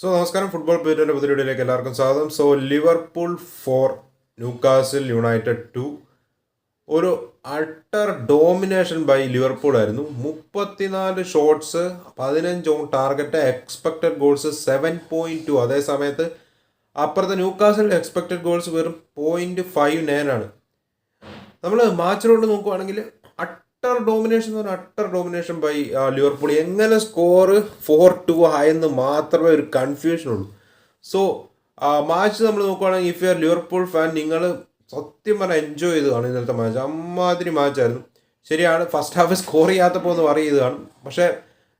So നമസ്കാരം. Football പീരിയഡിന്റെ വീഡിയോയിലേക്ക് എല്ലാവർക്കും സ്വാഗതം. So Liverpool four Newcastle United two. ഒരു അട്ടർ ഡോമിനേഷൻ ബൈ ലിവർപൂൾ ആയിരുന്നു. മുപ്പത്തിനാല് ഷോട്ട്സ് പതിനഞ്ച് on target expected goals seven point two അതേ സമയത്ത് അപ്പുറത്തെ ന്യൂകാസിൽ എക്സ്പെക്റ്റഡ് ഗോൾസ് വെറും പോയിന്റ് ഫൈവ് നയൻ ആണ്. നമ്മൾ മാച്ചിലോട്ട് നോക്കുവാണെങ്കിൽ അട്ടർ ഡോമിനേഷൻ എന്ന് പറഞ്ഞാൽ അട്ടർ ഡോമിനേഷൻ ബൈ ലിവർപൂൾ എങ്ങനെ സ്കോർ ഫോർ ടു ആയെന്ന് മാത്രമേ ഒരു കൺഫ്യൂഷൻ ഉള്ളൂ. സോ മാച്ച് നമ്മൾ നോക്കുവാണെങ്കിൽ if you are Liverpool fan നിങ്ങൾ സത്യം പറഞ്ഞാൽ എൻജോയ് ചെയ്ത് കാണും ഇന്നലത്തെ മാച്ച് അമ്മാതിരി മാച്ചായിരുന്നു ശരിയാണ് ഫസ്റ്റ് ഹാഫ് സ്കോർ ചെയ്യാത്തപ്പോൾ ഒന്ന് വറി ചെയ്ത് കാണും പക്ഷേ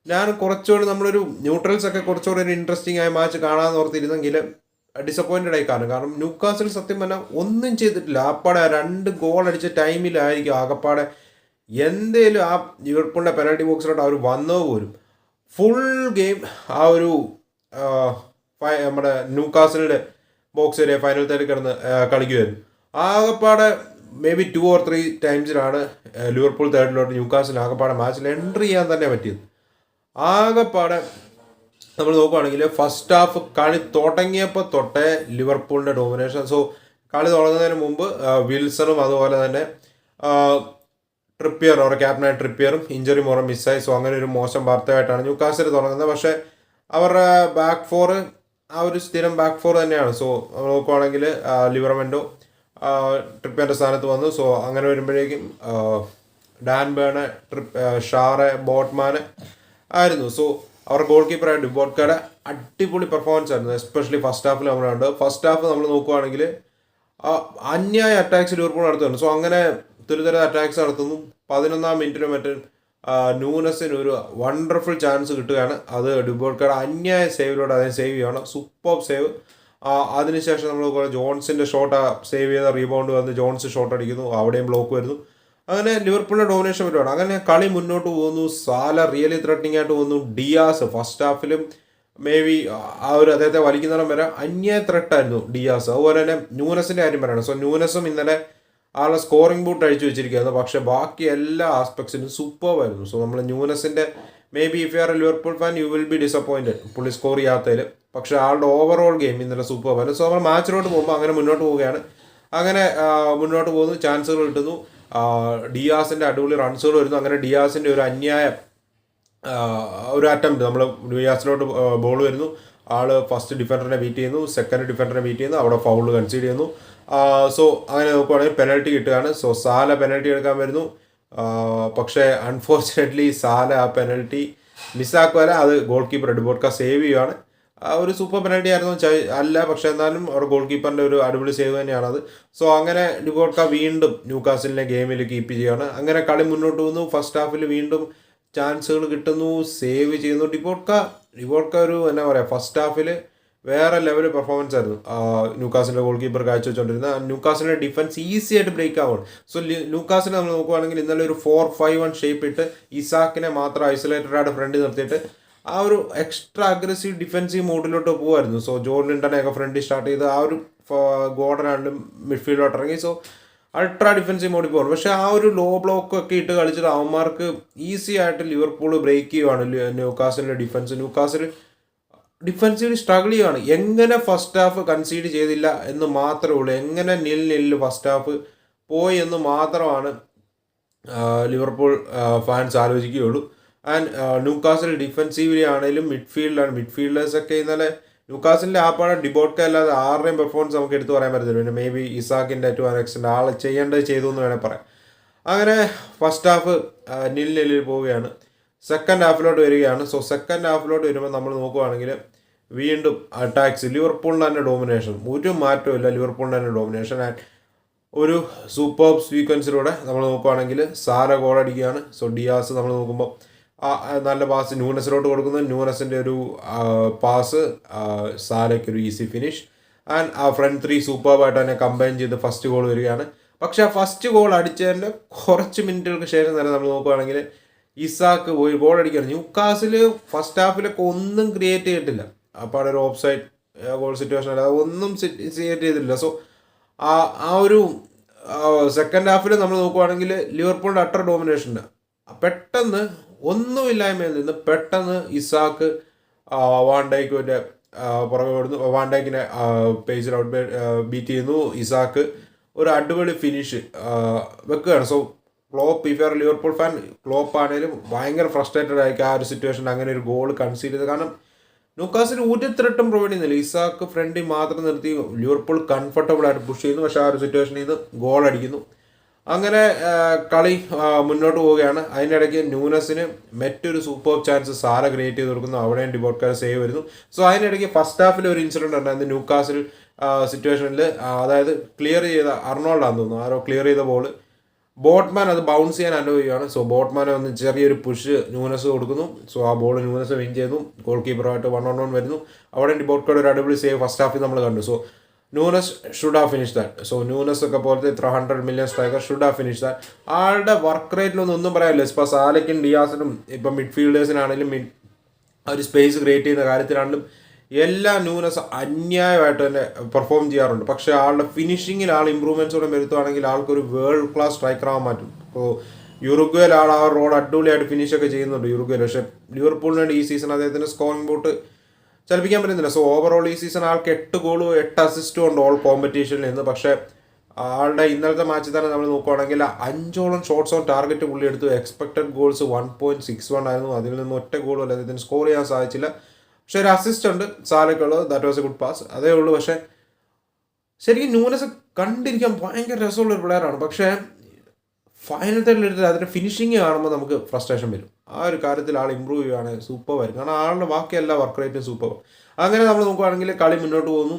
ഞാൻ കുറച്ചുകൂടി നമ്മളൊരു ന്യൂട്രൽസ് ഒക്കെ കുറച്ചുകൂടി ഒരു ഇൻട്രസ്റ്റിംഗ് ആയ മാച്ച് കാണാമെന്ന് ഓർത്തിരുന്നെങ്കിൽ ഡിസപ്പോയിന്റഡ് ആയി കാണും കാരണം ന്യൂക്കാസിൽ സത്യം പറഞ്ഞാൽ ഒന്നും ചെയ്തിട്ടില്ല. ആപ്പാടെ രണ്ട് ഗോൾ അടിച്ച ടൈമിലായിരിക്കും ആകപ്പാടെ എന്തേലും ആ ലിവർപൂളിന്റെ പെനാൽറ്റി ബോക്സിലോട്ട് അവർ വന്നോ പോലും ഫുൾ ഗെയിം ആ ഒരു നമ്മുടെ ന്യൂകാസിലിന്റെ ബോക്സ് വരെ ഫൈനൽ തേർഡ് കിടന്ന് കളിക്കുമായിരുന്നു ആകെപ്പാടെ maybe two or three ടൈംസിലാണ് ലിവർപൂൾ തേർഡിലോട്ട് ന്യൂകാസിൽ ആകെപ്പാടെ മാച്ചിൽ എൻട്രി ചെയ്യാൻ തന്നെ പറ്റിയത്. ആകെപ്പാടെ നമ്മൾ നോക്കുകയാണെങ്കിൽ ഫസ്റ്റ് ഹാഫ് കളി തുടങ്ങിയപ്പോൾ തൊട്ടേ ലിവർപൂളിന്റെ ഡോമിനേഷൻ സോ കളി തുടങ്ങുന്നതിന് മുമ്പ് വിൽസണും അതുപോലെ തന്നെ ട്രിപ്പിയർ അവരുടെ ക്യാപ്റ്റനായ ട്രിപ്പിയറും ഇഞ്ചറി മുറ മിസ്സായി സോ അങ്ങനെ ഒരു മോശം വാർത്തയായിട്ടാണ് ന്യൂ കാസിൽ തുടങ്ങുന്നത്. പക്ഷേ അവരുടെ ബാക്ക് ഫോർ ആ ഒരു സ്ഥിരം ബാക്ക് ഫോർ തന്നെയാണ്. സോ നോക്കുവാണെങ്കിൽ ലിവർമെന്റോ ട്രിപ്പിയറിന്റെ സ്ഥാനത്ത് വന്നു. സോ അങ്ങനെ വരുമ്പോഴേക്കും ഡാൻ ബേണ് ട്രിപ്പ് ഷാറെ ബോട്ട്മാന് ആയിരുന്നു. സോ അവർ ഗോൾ കീപ്പറായ ഡിബോട്ട്കയുടെ അടിപൊളി പെർഫോമൻസ് ആയിരുന്നു. എസ്പെഷ്യലി ഫസ്റ്റ് ഹാഫിൽ നമ്മൾ ഫസ്റ്റ് ഹാഫ് നമ്മൾ നോക്കുവാണെങ്കിൽ അന്യായ അറ്റാക്സ് ലിവർപൂൾ നടത്തുന്നുണ്ട്. സോ അങ്ങനെ തുരുതര അറ്റാക്സ് നടത്തുന്നു. പതിനൊന്നാം മിനിറ്റിലും മറ്റേ ന്യൂനസിന് ഒരു വണ്ടർഫുൾ ചാൻസ് കിട്ടുകയാണ്. അത് ഡിബോട്ട്കയുടെ അന്യായ സേവിലൂടെ അതിനെ സേവ് ചെയ്യണം സൂപ്പർ സേവ് അതിനുശേഷം നമ്മൾ ജോൺസിന്റെ ഷോട്ട് സേവ് ചെയ്ത റീബൗണ്ട് വന്ന് ജോൺസ് ഷോട്ട് അടിക്കുന്നു. അവിടെയും ബ്ലോക്ക് വരുന്നു. അങ്ങനെ ലിവർപൂളിന്റെ ഡോമിനേഷൻ വരുവാണ്. അങ്ങനെ കളി മുന്നോട്ട് പോകുന്നു. സാല റിയലി ത്രെറ്റനിങ് ആയിട്ട് പോകുന്നു. ഡിയാസ് ഫസ്റ്റ് ഹാഫിലും മേ ബി ആ ഒരു അദ്ദേഹത്തെ വലിക്കുന്നിടം വരെ അന്യായ ത്രെട്ടായിരുന്നു ഡിയാസ് അതുപോലെ തന്നെ ന്യൂനസിന്റെ കാര്യം പറയണം. സോ ന്യൂനസും ഇന്നലെ ആളുടെ സ്കോറിംഗ് ബൂട്ട് അഴിച്ചു വെച്ചിരിക്കുകയാണ് പക്ഷേ ബാക്കി എല്ലാ ആസ്പെക്ട്സിനും സൂപ്പർവായിരുന്നു സോ നമ്മൾ ന്യൂനസിന്റെ maybe if you are Liverpool fan you will be disappointed പുള്ളി സ്കോർ ചെയ്യാത്തതിൽ പക്ഷേ ആളുടെ ഓവറോൾ ഗെയിം ഇന്നലെ സൂപ്പർ ആയിരുന്നു. സോ നമ്മൾ മാച്ചിലോട്ട് പോകുമ്പോൾ അങ്ങനെ മുന്നോട്ട് പോവുകയാണ്. അങ്ങനെ മുന്നോട്ട് പോകുന്നു. ചാൻസുകൾ കിട്ടുന്നു. ഡിയാസിന്റെ അടിപൊളി റൺസുകൾ വരുന്നു. അങ്ങനെ ഡിയാസിന്റെ ഒരു അന്യായ ഒരു അറ്റംപ്റ്റ് നമ്മൾ ഡിയാസിലോട്ട് ബോൾ വരുന്നു. ആൾ ഫസ്റ്റ് ഡിഫൻഡറിനെ ബീറ്റ് ചെയ്യുന്നു. സെക്കൻഡ് ഡിഫൻഡറിനെ ബീറ്റ് ചെയ്യുന്നു. അവിടെ ഫൗൾ കൺസീഡ് ചെയ്യുന്നു. സോ അങ്ങനെ നോക്കുവാണെങ്കിൽ പെനൽറ്റി കിട്ടുകയാണ്. സോ സാല പെനൽറ്റി എടുക്കാൻ വരുന്നു. പക്ഷേ അൺഫോർച്ചുനേറ്റ്ലി സാല ആ പെനൽറ്റി മിസ്സാക്കുവല്ല അത് ഗോൾ കീപ്പർ ഡിബോട്ട്ക സേവ് ചെയ്യുകയാണ് ഒരു സൂപ്പർ പെനൽറ്റി ആയിരുന്നു. അല്ല പക്ഷേ എന്നാലും അവിടെ ഗോൾ കീപ്പറിന്റെ ഒരു അടിപൊളി സേവ് തന്നെയാണത് സോ അങ്ങനെ ഡിബോട്ട്ക വീണ്ടും ന്യൂകാസിലിനെ ഗെയിമിൽ കീപ്പ് ചെയ്യുകയാണ് അങ്ങനെ കളി മുന്നോട്ട് പോകുന്നു. ഫസ്റ്റ് ഹാഫിൽ വീണ്ടും ചാൻസുകൾ കിട്ടുന്നു. സേവ് ചെയ്യുന്നു. ഡിബോട്ട്ക ഡിബോട്ട്ക ഒരു എന്നാ പറയുക ഫസ്റ്റ് ഹാഫിൽ വേറെ ലെവൽ പെർഫോമൻസ് ആയിരുന്നു. ന്യൂക്കാസിന്റെ ഗോൾ കീപ്പർ കാഴ്ചവെച്ചുകൊണ്ടിരുന്ന ന്യൂക്കാസിന്റെ ഡിഫൻസ് ഈസി ആയിട്ട് ബ്രേക്ക് ആവുകയാണ് സോ ന്യൂക്കാസിനെ നമ്മൾ നോക്കുവാണെങ്കിൽ ഇന്നലെ ഒരു ഫോർ ഫൈവ് വൺ ഷേപ്പ് ഇട്ട് ഇസാക്കിനെ മാത്രം ഐസൊലേറ്റഡ് ആയിട്ട് ഫ്രണ്ടിൽ നിർത്തിയിട്ട് ആ ഒരു എക്സ്ട്രാ അഗ്രസീവ് ഡിഫൻസീവ് മോഡിലോട്ട് പോകുമായിരുന്നു സോ ഒക്കെ ഫ്രണ്ടിൽ സ്റ്റാർട്ട് ചെയ്ത് ആ ഒരു ഗോഡനാണെങ്കിലും മിഡ്ഫീൽഡിലോട്ട് ഇറങ്ങി. സോ അൾട്രാ ഡിഫൻസീവ് മോഡിൽ പോകുന്നു പക്ഷേ ആ ഒരു ലോ ബ്ലോക്ക് ഒക്കെ ഇട്ട് കളിച്ചിട്ട് അവന്മാർക്ക് ഈസി ആയിട്ട് ലിവർപൂൾ ബ്രേക്ക് ചെയ്യുവാണ് ന്യൂക്കാസിന്റെ ഡിഫൻസ് ന്യൂക്കാസിൽ ഡിഫൻസീവ് സ്ട്രഗിൾ ചെയ്യുകയാണ് എങ്ങനെ ഫസ്റ്റ് ഹാഫ് കൺസീഡ് ചെയ്തില്ല എന്ന് മാത്രമേ ഉള്ളൂ. എങ്ങനെ നിൽ നില്ല് ഫസ്റ്റ് ഹാഫ് പോയി എന്ന് മാത്രമാണ് ലിവർപൂൾ ഫാൻസ് ആലോചിക്കുകയുള്ളൂ. ആൻഡ് ന്യൂക്കാസിൽ ഡിഫൻസീവ്ലി ആണെങ്കിലും മിഡ്ഫീൽഡാണ് മിഡ്ഫീൽഡേഴ്സൊക്കെ ഇന്നലെ ന്യൂക്കാസിന്റെ ആപ്പാണ് ഡിബോട്ട്ക അല്ലാതെ ആരുടെയും പെർഫോമൻസ് നമുക്ക് എടുത്തു പറയാൻ പറ്റത്തില്ല. പിന്നെ മേ ബി ഇസാക്കിന്റെ ടു ആക്സിന്റെ ആൾ ചെയ്യേണ്ടത് ചെയ്തു എന്ന് വേണേൽ പറയാം. അങ്ങനെ ഫസ്റ്റ് ഹാഫ് നിൽ നില്ലിൽ പോവുകയാണ്. സെക്കൻഡ് ഹാഫിലോട്ട് വരികയാണ്. സോ സെക്കൻഡ് ഹാഫിലോട്ട് വരുമ്പോൾ നമ്മൾ നോക്കുവാണെങ്കിൽ വീണ്ടും അറ്റാക്സ് ലിവർപൂളിന്റെ തന്നെ ഡോമിനേഷൻ ഒരു മാറ്റവും ഇല്ല ലിവർപൂളിന്റെ തന്നെ ഡോമിനേഷൻ ആൻഡ് ഒരു സൂപ്പർ സീക്വൻസിലൂടെ നമ്മൾ നോക്കുവാണെങ്കിൽ സാര ഗോൾ അടിക്കുകയാണ്. സോ ഡിയാസ് നമ്മൾ നോക്കുമ്പോൾ ആ നല്ല പാസ് ന്യൂനസിലോട്ട് കൊടുക്കുന്നു. ന്യൂനസിന്റെ ഒരു പാസ് സാരയ്ക്ക് ഒരു ഈസി ഫിനിഷ് ആൻഡ് ആ ഫ്രണ്ട് ത്രീ സൂപ്പർബായിട്ട് തന്നെ കമ്പൈൻ ചെയ്ത് ഫസ്റ്റ് ഗോൾ വരികയാണ്. പക്ഷേ ആ ഫസ്റ്റ് ഗോൾ അടിച്ചതിന്റെ കുറച്ച് മിനിറ്റുകൾക്ക് ശേഷം തന്നെ നമ്മൾ നോക്കുവാണെങ്കിൽ ഇസാക്ക് പോയി ബോൾ അടിക്കാൻ ന്യൂക്കാസിൽ ഫസ്റ്റ് ഹാഫിലൊക്കെ ഒന്നും ക്രിയേറ്റ് ചെയ്തിട്ടില്ല. അപ്പോൾ അവിടെ ഒരു ഓഫ് സൈഡ് ഗോൾ സിറ്റുവേഷൻ അല്ല ഒന്നും ക്രിയേറ്റ് ചെയ്തിട്ടില്ല. സോ ആ ആ ഒരു സെക്കൻഡ് ഹാഫിൽ നമ്മൾ നോക്കുവാണെങ്കിൽ ലിവർപൂളിന്റെ അട്ടർ ഡോമിനേഷൻ പെട്ടെന്ന് ഒന്നുമില്ലായ്മയിൽ നിന്ന് പെട്ടെന്ന് ഇസാക്ക് മറ്റേ പുറകെ ഓടുന്നു. വാണ്ടേക്കിനെ പേജിൽ ഔട്ട് ബീറ്റ് ചെയ്യുന്നു. ഇസാക്ക് ഒരു അടിപൊളി ഫിനിഷ് വെക്കുകയാണ്. So Klopp if are Liverpool fan Klopp ആണെങ്കിലും ഭയങ്കര ഫ്രസ്ട്രേറ്റഡ് ആയിരിക്കും ആ ഒരു സിറ്റുവേഷനിൽ അങ്ങനെ ഒരു ഗോൾ കൺസീഡ് ചെയ്ത് കാരണം ന്യൂക്കാസിന് ഒരു ത്രെട്ടും പ്രൊവൈഡ് ചെയ്യുന്നില്ല. ഇസാക്ക് ഫ്രണ്ടിൽ മാത്രം നിർത്തി ലിവർപൂൾ കംഫർട്ടബിൾ ആയിട്ട് പുഷ് ചെയ്യുന്നു. പക്ഷേ ആ ഒരു സിറ്റുവേഷനിൽ നിന്ന് ഗോൾ അടിക്കുന്നു. അങ്ങനെ കളി മുന്നോട്ട് പോവുകയാണ്. അതിനിടയ്ക്ക് ന്യൂനസിന് മറ്റൊരു സൂപ്പർ ചാൻസ് സാല ക്രിയേറ്റ് ചെയ്ത് കൊടുക്കുന്നു. അവിടെയും ഡിബോട്ട്കാർ സേവ് വരുന്നു. സോ അതിനിടയ്ക്ക് ഫസ്റ്റ് ഹാഫിൽ ഒരു ഇൻസിഡന്റ് ഉണ്ടായിരുന്നു. ന്യൂക്കാസിൽ സിറ്റുവേഷനിൽ അതായത് ക്ലിയർ ചെയ്ത അർണോൾഡാന്ന് തോന്നുന്നു. ആരോ ക്ലിയർ ചെയ്ത ബോൾ ബോട്ട്മാൻ അത് ബൗൺസ് ചെയ്യാൻ അനുഭവിക്കുകയാണ് സോ ബോട്ട്മാനെ ഒന്ന് ചെറിയൊരു പുഷ് ന്യൂനസ് കൊടുക്കുന്നു. സോ ആ ബോൾ ന്യൂനസ് വിൻ ചെയ്യുന്നു. ഗോൾ കീപ്പറായിട്ട് വൺ ഓൺ വൺ വരുന്നു. അവിടെ ബോട്ട്കോട് ഒരു അടിപൊളി സേവ് ഫസ്റ്റ് ഹാഫിൽ നമ്മൾ കണ്ടു. So Nunez should have finish that so Nunez ഒക്കെ പോലത്തെ ഇത്ര hundred million striker should have finish that ആളുടെ വർക്ക് റേറ്റിലൊന്നും ഒന്നും പറയാനില്ല. ഇപ്പോൾ സാലയ്ക്കും ഡിയാസിനും ഇപ്പം മിഡ്ഫീൽഡേഴ്സിനാണെങ്കിലും മിഡ് ഒരു സ്പേസ് ക്രിയേറ്റ് ചെയ്യുന്ന കാര്യത്തിലാണെങ്കിലും എല്ലാ ന്യൂനസ് അന്യായമായിട്ട് തന്നെ പെർഫോം ചെയ്യാറുണ്ട്. പക്ഷെ ആളുടെ ഫിനിഷിങ്ങിൽ ആൾ ഇമ്പ്രൂവ്മെന്റ്സ് കൂടെ വരുത്തുവാണെങ്കിൽ ആൾക്കൊരു വേൾഡ് ക്ലാസ് സ്ട്രൈക്കർ ആവാൻ പറ്റും. ഇപ്പോൾ യുറുഗ്വേൽ ആൾ ആ റോഡ് അടിപൊളിയായിട്ട് ഫിനിഷ് ഒക്കെ ചെയ്യുന്നുണ്ട് യുറുഗ്വേൽ പക്ഷേ ലിവർപൂളിന് വേണ്ടി ഈ സീസൺ അദ്ദേഹത്തിന് സ്കോറിംഗ് ബോട്ട് ചലിപ്പിക്കാൻ പറ്റുന്നില്ല. സോ ഓവറോൾ ഈ സീസൺ ആൾക്ക് എട്ട് ഗോളും എട്ട് അസിസ്റ്റും ഉണ്ട് ഓൾ കോമ്പറ്റീഷനിൽ നിന്ന്. പക്ഷേ ആളുടെ ഇന്നലത്തെ മാച്ചിൽ തന്നെ നമ്മൾ നോക്കുകയാണെങ്കിൽ അഞ്ചോളം ഷോട്ട്സ് ഓൺ ടാർഗറ്റ് പുള്ളി എടുത്തു. Expected goals one point six one ആയിരുന്നു. അതിൽ നിന്ന് ഒറ്റ ഗോളും അല്ല അദ്ദേഹത്തിന് സ്കോർ ചെയ്യാൻ സാധിച്ചില്ല. പക്ഷേ ഒരു അസിസ്റ്റ് ഉണ്ട്. സാലക്കുള്ളത് that was a good pass അതേ ഉള്ളൂ. പക്ഷേ ശരിക്കും ന്യൂനസ് കണ്ടിരിക്കാൻ ഭയങ്കര രസമുള്ള ഒരു പ്ലെയറാണ് പക്ഷേ ഫൈനൽ തേർഡിലെടുത്ത് അതിന്റെ ഫിനിഷിങ് കാണുമ്പോൾ നമുക്ക് ഫ്രസ്ട്രേഷൻ വരും. ആ ഒരു കാര്യത്തിൽ ആൾ ഇമ്പ്രൂവ് ചെയ്യുകയാണ് സൂപ്പർ വരും കാരണം ആളുടെ ബാക്കി എല്ലാ വർക്ക് റേറ്റും സൂപ്പർ അങ്ങനെ നമ്മൾ നോക്കുകയാണെങ്കിൽ കളി മുന്നോട്ട് പോകുന്നു.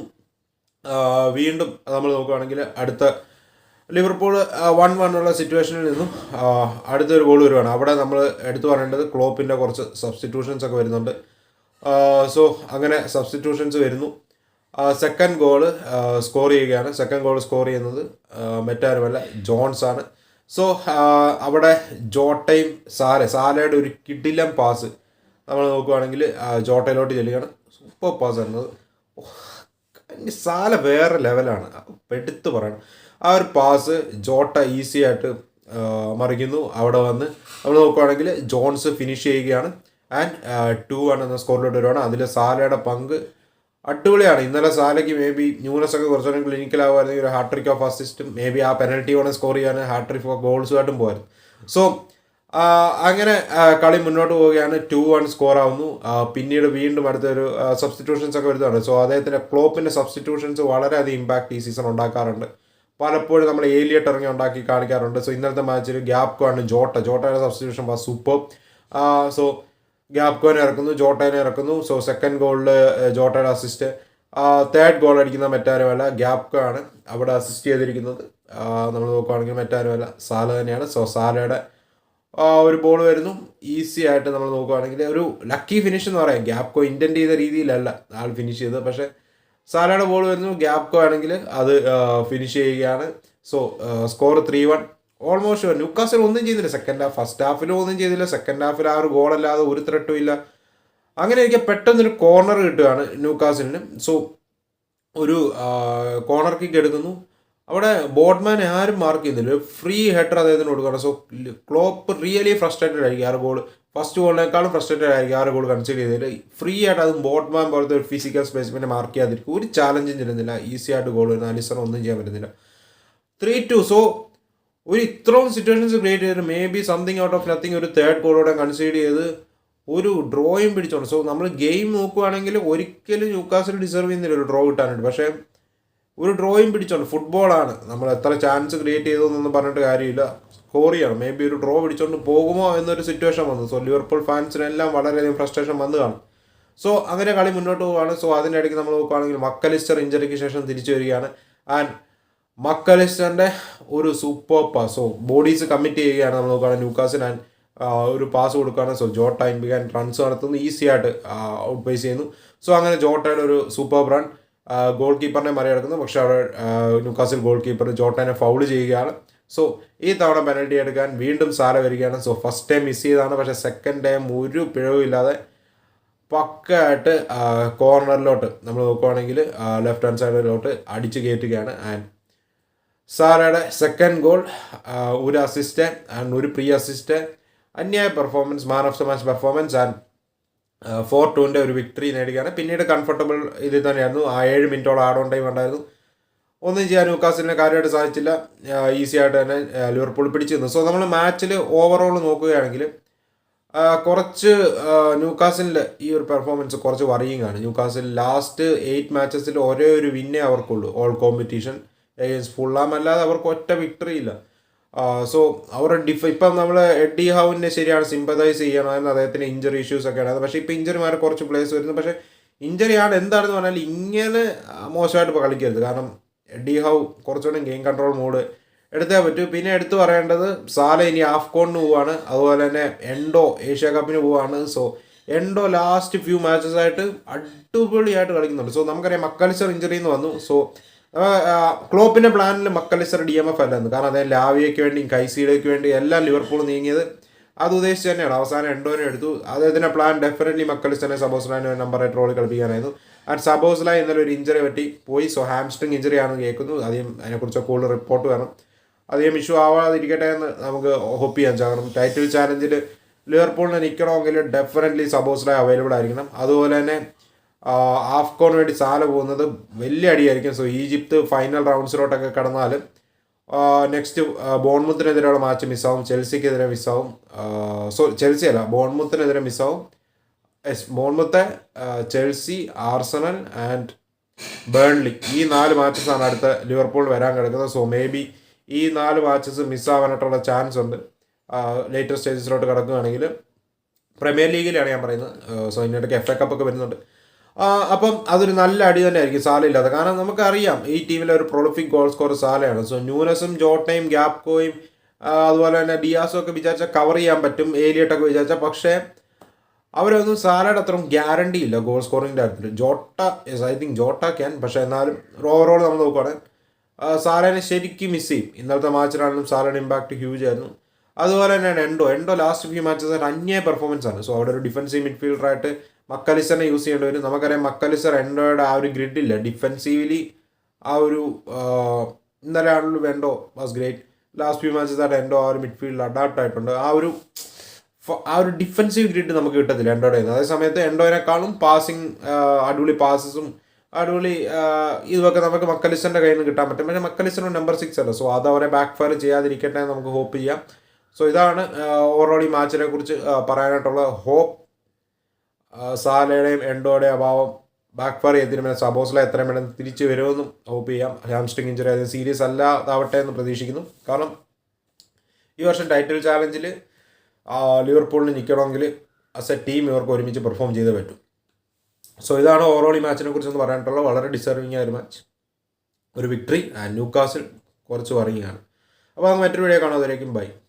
വീണ്ടും നമ്മൾ നോക്കുകയാണെങ്കിൽ അടുത്ത ലിവർപൂൾ വൺ ഉള്ള സിറ്റുവേഷനിൽ നിന്നും അടുത്തൊരു ഗോൾ വരുവാണ്. അവിടെ നമ്മൾ എടുത്തു പറയേണ്ടത് ക്ലോപ്പിന്റെ കുറച്ച് സബ്സ്റ്റിറ്റ്യൂഷൻസ് ഒക്കെ വരുന്നുണ്ട്. സോ അങ്ങനെ സബ്സ്റ്റിറ്റ്യൂഷൻസ് വരുന്നു. സെക്കൻഡ് ഗോൾ സ്കോർ ചെയ്യുകയാണ്. സെക്കൻഡ് ഗോൾ സ്കോർ ചെയ്യുന്നത് മറ്റാരുമല്ല ജോൺസ് ആണ്. സോ അവിടെ ജോട്ടയും സാല സാലയുടെ ഒരു കിടിലം പാസ് നമ്മൾ നോക്കുവാണെങ്കിൽ ജോട്ടയിലോട്ട് ചെല്ലുകയാണ്. സൂപ്പർ പാസ് ഇനി സാല വേറെ ലെവലാണ് എടുത്തു പറയണം. ആ ഒരു പാസ് ജോട്ട ഈസി ആയിട്ട് മറിക്കുന്നു. അവിടെ വന്ന് നമ്മൾ നോക്കുവാണെങ്കിൽ ജോൺസ് ഫിനിഷ് ചെയ്യുകയാണ്. ആൻഡ് ടു വൺ എന്ന സ്കോറിലോട്ട് വരുവാണ് അതിൽ സാലയുടെ പങ്ക് അടിപൊളിയാണ്. ഇന്നലെ സാലയ്ക്ക് മേ ബി ന്യൂനസ് ഒക്കെ കുറച്ചുകൂടെ ക്ലിനിക്കൽ ആവുമായിരുന്നെങ്കിൽ ഒരു ഹാട്രിക് ഓഫ് അസിസ്റ്റും മേ ബി ആ പെനൽറ്റി വേണം സ്കോർ ചെയ്യാൻ ഹാട്രിക് ഓഫ് ഗോൾസുമായിട്ടും പോകായിരുന്നു സോ അങ്ങനെ കളി മുന്നോട്ട് പോവുകയാണ്. ടു വൺ സ്കോർ ആവുന്നു. പിന്നീട് വീണ്ടും അടുത്തൊരു സബ്സ്റ്റിറ്റ്യൂഷൻസ് ഒക്കെ വരുന്നുണ്ട് സോ അദ്ദേഹത്തിന്റെ ക്ലോപ്പിന്റെ സബ്സ്റ്റിറ്റ്യൂഷൻസ് വളരെയധികം ഇമ്പാക്ട് ഈ സീസൺ ഉണ്ടാക്കാറുണ്ട്. പലപ്പോഴും നമ്മൾ ഏലിയട്ട് ഇറങ്ങി ഉണ്ടാക്കി കാണിക്കാറുണ്ട്. സോ ഇന്നലത്തെ മാച്ചിൽ ഗ്യാപ്പ് ആണ് ജോട്ട. ജോട്ടയുടെ സബ്സ്റ്റിറ്റ്യൂഷൻ സൂപ്പർ സോ ഗ്യാപ്കോനെ ഇറക്കുന്നു ജോട്ടേനെ ഇറക്കുന്നു. സോ സെക്കൻഡ് ഗോളിൽ ജോട്ടയുടെ അസിസ്റ്റ് തേർഡ് ഗോൾ അടിക്കുന്ന മറ്റാരുമല്ല ഗ്യാപ്കോ ആണ് അവിടെ അസിസ്റ്റ് ചെയ്തിരിക്കുന്നത്. നമ്മൾ നോക്കുകയാണെങ്കിൽ മറ്റാരുമല്ല സാല തന്നെയാണ്. സോ സാലയുടെ ഒരു ബോൾ വരുന്നു. ഈസി ആയിട്ട് നമ്മൾ നോക്കുകയാണെങ്കിൽ ഒരു ലക്കി ഫിനിഷ് എന്ന് പറയാം. ഗ്യാപ്കോ ഇന്റന്റ് ചെയ്ത രീതിയിലല്ല ആൾ ഫിനിഷ് ചെയ്തത്. പക്ഷേ സാലയുടെ ബോൾ വരുന്നു. ഗ്യാപ്കോ ആണെങ്കിൽ അത് ഫിനിഷ് ചെയ്യുകയാണ്. So score three one almost Newcastle ഒന്നും ചെയ്തില്ല. സെക്കൻഡ് ഹാഫ് ഫസ്റ്റ് ഹാഫിലും ഒന്നും ചെയ്തില്ല. സെക്കൻഡ് ഹാഫിൽ ആ ഒരു ഗോളല്ലാതെ ഒരു ത്രട്ടും ഇല്ല. അങ്ങനെ എനിക്ക് പെട്ടെന്നൊരു കോർണർ കിട്ടുകയാണ് ന്യൂക്കാസിലിന് സോ ഒരു കോർണർ കിക്ക് എടുക്കുന്നു. അവിടെ ബോട്ട്മാൻ ആരും മാർക്ക് ചെയ്യുന്നില്ല. ഫ്രീ ഹെഡർ അദ്ദേഹത്തിന് കൊടുക്കുകയാണ്. സോ ക്ലോപ്പ് റിയലി ഫ്രസ്ട്രേറ്റഡ് ആയിരിക്കും ആറ് ഗോൾ ഫസ്റ്റ് ഗോളിനേക്കാളും ഫ്രസ്ട്രേറ്റഡ് ആയിരിക്കും ആറ് ഗോൾ കൺസിഡർ ചെയ്തില്ല ഫ്രീ ആയിട്ട് അതും ബോട്ട്മാൻ പോലത്തെ ഒരു ഫിസിക്കൽ സ്പേസ്മെന്റ് മാർക്ക് ചെയ്യാതിരിക്കും. ഒരു ചാലഞ്ചും ചെയ്യുന്നില്ല ഈസി ആയിട്ട് ഗോൾ വരുന്ന അലിസൺ ഒന്നും ചെയ്യാൻ പറ്റുന്നില്ല. ത്രീ ടു സോ ഒരു ഇത്രയും സിറ്റുവേഷൻസ് ക്രിയേറ്റ് ചെയ്തിട്ട് maybe something out of nothing ഒരു തേർഡ് ഗോളോടെ കൺസീഡ് ചെയ്ത് ഒരു ഡ്രോയും പിടിച്ചോണ്ട്. സോ നമ്മൾ ഗെയിം നോക്കുകയാണെങ്കിൽ ഒരിക്കലും ന്യൂക്കാസിൽ ഡിസർവ് ചെയ്യുന്നില്ല ഒരു ഡ്രോ കിട്ടാനായിട്ട്. പക്ഷേ ഒരു ഡ്രോയും പിടിച്ചോണ്ട്. ഫുട്ബോളാണ് നമ്മൾ എത്ര ചാൻസ് ക്രിയേറ്റ് ചെയ്തു എന്നൊന്നും പറഞ്ഞിട്ട് കാര്യമില്ല. സ്കോർ മേ ബി ഒരു ഡ്രോ പിടിച്ചോണ്ട് പോകുമോ എന്നൊരു സിറ്റുവേഷൻ വന്നു. സോ ലിവർപൂൾ ഫാൻസിനെല്ലാം വളരെയധികം ഫ്രസ്ട്രേഷൻ വന്നു കാണും. സോ അങ്ങനെ കളി മുന്നോട്ട് പോവുകയാണ്. സോ അതിന്റെ ഇടയ്ക്ക് നമ്മൾ നോക്കുകയാണെങ്കിൽ മക്കലിസ്റ്റർ ഇഞ്ചറിക്ക് ശേഷം തിരിച്ചു വരികയാണ്. ആൻഡ് മക്കലിസ്റ്ററിന്റെ ഒരു സൂപ്പർ പാസ് ബോഡീസ് കമ്മിറ്റ് ചെയ്യുകയാണ് നമ്മൾ നോക്കുകയാണെങ്കിൽ ന്യൂക്കാസിൽ ആൻഡ് ഒരു പാസ് കൊടുക്കുകയാണ്. സോ ജോട്ട ബിഗാൻ റൺസ് നടത്തുന്നു. ഈസി ആയിട്ട് ഔട്ട് പേസ് ചെയ്യുന്നു. സോ അങ്ങനെ ജോട്ടയുടെ ഒരു സൂപ്പർ റൺ ഗോൾ കീപ്പറിനെ മറികടക്കുന്നു. പക്ഷേ അവിടെ ന്യൂക്കാസിൽ ഗോൾ കീപ്പർ ജോട്ടനെ ഫൗൾ ചെയ്യുകയാണ്. സോ ഈ തവണ പെനൽറ്റി എടുക്കാൻ വീണ്ടും സാല വരികയാണ്. സോ ഫസ്റ്റ് ടൈം മിസ് ചെയ്തതാണ്. പക്ഷേ സെക്കൻഡ് ടൈം ഒരു പിഴവുമില്ലാതെ പക്കായിട്ട് കോർണറിലോട്ട് നമ്മൾ നോക്കുവാണെങ്കിൽ ലെഫ്റ്റ് ഹാൻഡ് സൈഡിലോട്ട് അടിച്ച് കയറ്റുകയാണ്. ആൻഡ് സാറയുടെ സെക്കൻഡ് ഗോൾ ഒരു അസിസ്റ്റ് ആൻഡ് ഒരു പ്രീ അസിസ്റ്റ് അന്യായ performance man of the match performance and four ടുവിന്റെ ഒരു വിക്ടറി നേടുകയാണ്. പിന്നീട് കംഫർട്ടബിൾ ഇതിൽ തന്നെയായിരുന്നു. ആ ഏഴ് മിനിറ്റോളം ആഡ് ഓൺ ടൈം ഉണ്ടായിരുന്നു. ഒന്നും ചെയ്യാൻ ന്യൂക്കാസിലിനെ കാര്യമായിട്ട് സാധിച്ചില്ല. ഈസി ആയിട്ട് തന്നെ ലിവർപൂൾ പിടിച്ചു നിന്നു. സോ നമ്മൾ മാച്ചിൽ ഓവറോൾ നോക്കുകയാണെങ്കിൽ കുറച്ച് ന്യൂക്കാസിലിന്റെ ഈ ഒരു പെർഫോമൻസ് കുറച്ച് വറിയിങ് ആണ്. ന്യൂക്കാസിൽ ലാസ്റ്റ് എയ്റ്റ് മാച്ചസിൽ ഒരേ ഒരു വിന്നേ അവർക്കുള്ളൂ ഓൾ കോമ്പറ്റീഷൻ എഗൻസ്റ്റ് ഫുള്ളാം അല്ലാതെ അവർക്ക് ഒറ്റ വിക്ടറി ഇല്ല. സോ അവരുടെ ഡിഫ് ഇപ്പം നമ്മൾ എഡി ഹൗവിനെ ശരിയാണ് സിമ്പതൈസ് ചെയ്യണമെന്ന് അദ്ദേഹത്തിന് ഇഞ്ചറി ഇഷ്യൂസ് ഒക്കെ ആണ് പക്ഷേ ഇപ്പം ഇഞ്ചറിമാരെ കുറച്ച് പ്ലേസ് വരുന്നു. പക്ഷേ ഇഞ്ചറിയാണ് എന്താണെന്ന് പറഞ്ഞാൽ ഇങ്ങനെ മോശമായിട്ട് ഇപ്പോൾ കളിക്കരുത്. കാരണം എഡി ഹൗ കുറച്ചുകൂടെ ഗെയിം കൺട്രോൾ മോഡ് എടുത്തേ പറ്റൂ. പിന്നെ എടുത്തു പറയേണ്ടത് സാല ഇനി ആഫ്കോണിന് പോവാണ്. അതുപോലെ തന്നെ എൻഡോ ഏഷ്യ കപ്പിന് പോവാണ്. So Endo last few matches ആയിട്ട് അടിപൊളിയായിട്ട് കളിക്കുന്നുണ്ട്. സോ നമുക്കറിയാം മക്കലിസർ ഇഞ്ചറി എന്ന് വന്നു. സോ ക്ലോപ്പിന്റെ പ്ലാനിൽ മക്കലിസർ ഡി എം എഫ് അല്ലെന്ന് കാരണം അദ്ദേഹം ലാവിയയ്ക്ക് വേണ്ടിയും കൈസീഡയ്ക്ക് വേണ്ടിയും എല്ലാം ലിവർപൂൾ നീങ്ങിയത് അത് ഉദ്ദേശിച്ച് തന്നെയാണ്. അവസാനം എൻഡോനെ എടുത്തു. അദ്ദേഹത്തിന്റെ പ്ലാൻ ഡെഫിനറ്റ്ലി മക്കലിസ്റ്റനെ സബോസ്ലാനെ നമ്പർ എയ്റ്റ് റോളിൽ കളിപ്പിക്കാനായിരുന്നു. ആൻഡ് സബോസ്ല ഇന്നലെ ഒരു ഇഞ്ചറി പറ്റി പോയി. സോ ഹാംസ്ട്രിങ് ഇഞ്ചറി ആണെന്ന് കേൾക്കുന്നു. അധികം അതിനെക്കുറിച്ച് കൂടുതൽ റിപ്പോർട്ട് വേണം. അധികം ഇഷ്യൂ ആവാതിരിക്കട്ടെ എന്ന് നമുക്ക് ഹോപ്പ് ചെയ്യാൻ ചാകണം ടൈറ്റിൽ ചാലഞ്ചിൽ ലിവർപൂളിന് നിൽക്കണമെങ്കിൽ ഡെഫിനറ്റ്ലി സബോസ്ല അവൈലബിൾ ആയിരിക്കണം. അതുപോലെ തന്നെ ആഫ്കോൺ വേണ്ടി സാല പോകുന്നത് വലിയ അടിയായിരിക്കും. സോ ഈജിപ്ത് ഫൈനൽ റൗണ്ട്സിലോട്ടൊക്കെ കടന്നാൽ നെക്സ്റ്റ് ബോൺമുത്തിനെതിരെയുള്ള മാച്ച് മിസ്സാവും. ചെൽസിക്കെതിരെ മിസ്സാവും. സോ ചെൽസി അല്ല ബോൺമുത്തിനെതിരെ മിസ്സാവും. എസ് ബോൺമുത്തെ ചെൽസി ആർസണൽ ആൻഡ് ബേൺലി. ഈ നാല് മാച്ചസാണ് അടുത്ത ലിവർപൂൾ വരാൻ കിടക്കുന്നത്. സോ മേ ബി ഈ നാല് മാച്ചസ് മിസ്സാവാനായിട്ടുള്ള ചാൻസ് ഉണ്ട്. ലേറ്റസ്റ്റ് സ്റ്റേജസിലോട്ട് കിടക്കുകയാണെങ്കിൽ പ്രീമിയർ ലീഗിലാണ് ഞാൻ പറയുന്നത്. സോ ഇതിനിടയ്ക്ക് എഫ് എ കപ്പൊക്കെ വരുന്നുണ്ട്. അപ്പം അതൊരു നല്ല അടി തന്നെ ആയിരിക്കും സാല ഇല്ലാതെ കാരണം നമുക്കറിയാം ഈ ടീമിലെ ഒരു പ്രൊളിഫിക് ഗോൾ സ്കോർ സാലയാണ്. സോ ന്യൂനസും ജോട്ടയും ഗ്യാപ്കോയും അതുപോലെ തന്നെ ഡിയാസും ഒക്കെ വിചാരിച്ചാൽ കവർ ചെയ്യാൻ പറ്റും ഏലിയട്ടൊക്കെ വിചാരിച്ചാൽ പക്ഷേ അവരൊന്നും സാലയുടെ അത്രയും ഗ്യാരണ്ടി ഇല്ല ഗോൾ സ്കോറിങ്ങിന്റെ കാര്യത്തിൽ Jota yes I think Jota can പക്ഷേ എന്നാലും ഓവറോൾ നമ്മൾ നോക്കുവാണെങ്കിൽ സാലനെ ശരിക്കും മിസ് ചെയ്യും. ഇന്നലത്തെ മാച്ചിലാണെങ്കിലും സാലയുടെ ഇമ്പാക്റ്റ് ഹ്യൂജ് ആയിരുന്നു. അതുപോലെ തന്നെയാണ് Endo. Endo last few matches അന്യായ പെർഫോമൻസ് ആണ്. സോ അവിടെ ഒരു ഡിഫൻസീവ് മിഡ്ഫീൽഡറായിട്ട് മക്കലിസറിനെ യൂസ് ചെയ്യേണ്ടി വരും നമുക്കറിയാം മക്കലിസർ എൻഡോയുടെ ആ ഒരു ഗ്രിഡ് ഇല്ല. ഡിഫെൻസീവ്ലി ആ ഒരു ഇന്നലെ ആണല്ലോ Endo was great last few matches ആയിട്ട് എൻഡോ ആ ഒരു മിഡ്ഫീൽഡിൽ അഡാപ്റ്റ് ആയിട്ടുണ്ട്. ആ ഒരു ആ ഒരു ഡിഫൻസീവ് ഗ്രിഡ് നമുക്ക് കിട്ടത്തില്ല എൻഡോയുടെ അതേ സമയത്ത് എൻഡോയിനെക്കാളും പാസിങ് അടിപൊളി പാസസും അടിപൊളി ഇതൊക്കെ നമുക്ക് മക്കലിസറിന്റെ കയ്യിൽ നിന്ന് കിട്ടാൻ പറ്റും. പക്ഷേ മക്കലിസ്റ്റർ നമ്പർ സിക്സ് അല്ല? സോ അത് അവരെ ബാക്ക് ഫയർ ചെയ്യാതിരിക്കട്ടെ നമുക്ക് ഹോപ്പ് ചെയ്യാം. സോ ഇതാണ് ഓവറോൾ ഈ മാച്ചിനെ കുറിച്ച് പറയാനായിട്ടുള്ള ഹോപ്പ് സാലയുടെയും എൻഡോയുടെയും അഭാവം ബാക്ക് ഫയർ ചെയ്തതിന് പിന്നെ സബോസിലെ എത്രയും വേണം തിരിച്ചു വരുമെന്നും ഹോപ്പ് ചെയ്യാം. ഹാംസ്ട്രിങ് ഇഞ്ചറി അത് സീരിയസ് അല്ലാതാവട്ടെ എന്ന് പ്രതീക്ഷിക്കുന്നു. കാരണം ഈ വർഷം ടൈറ്റിൽ ചാലഞ്ചിൽ ലിവർപൂളിന് നിൽക്കണമെങ്കിൽ ആസ് എ ടീം ഇവർക്ക് ഒരുമിച്ച് പെർഫോം ചെയ്തേ പറ്റും. സോ ഇതാണ് ഓവറോൾ ഈ മാച്ചിനെ കുറിച്ചൊന്ന് പറയാനായിട്ടുള്ള വളരെ ഡിസർവിങ് ആയ ഒരു മാച്ച് ഒരു വിക്ടറി ആൻഡ് ന്യൂ കാസിൽ കുറച്ച് വറിങ്ങാണ് അപ്പോൾ അത് മറ്റൊരു വീഡിയോ കാണാം. അതിലേക്കും ബൈ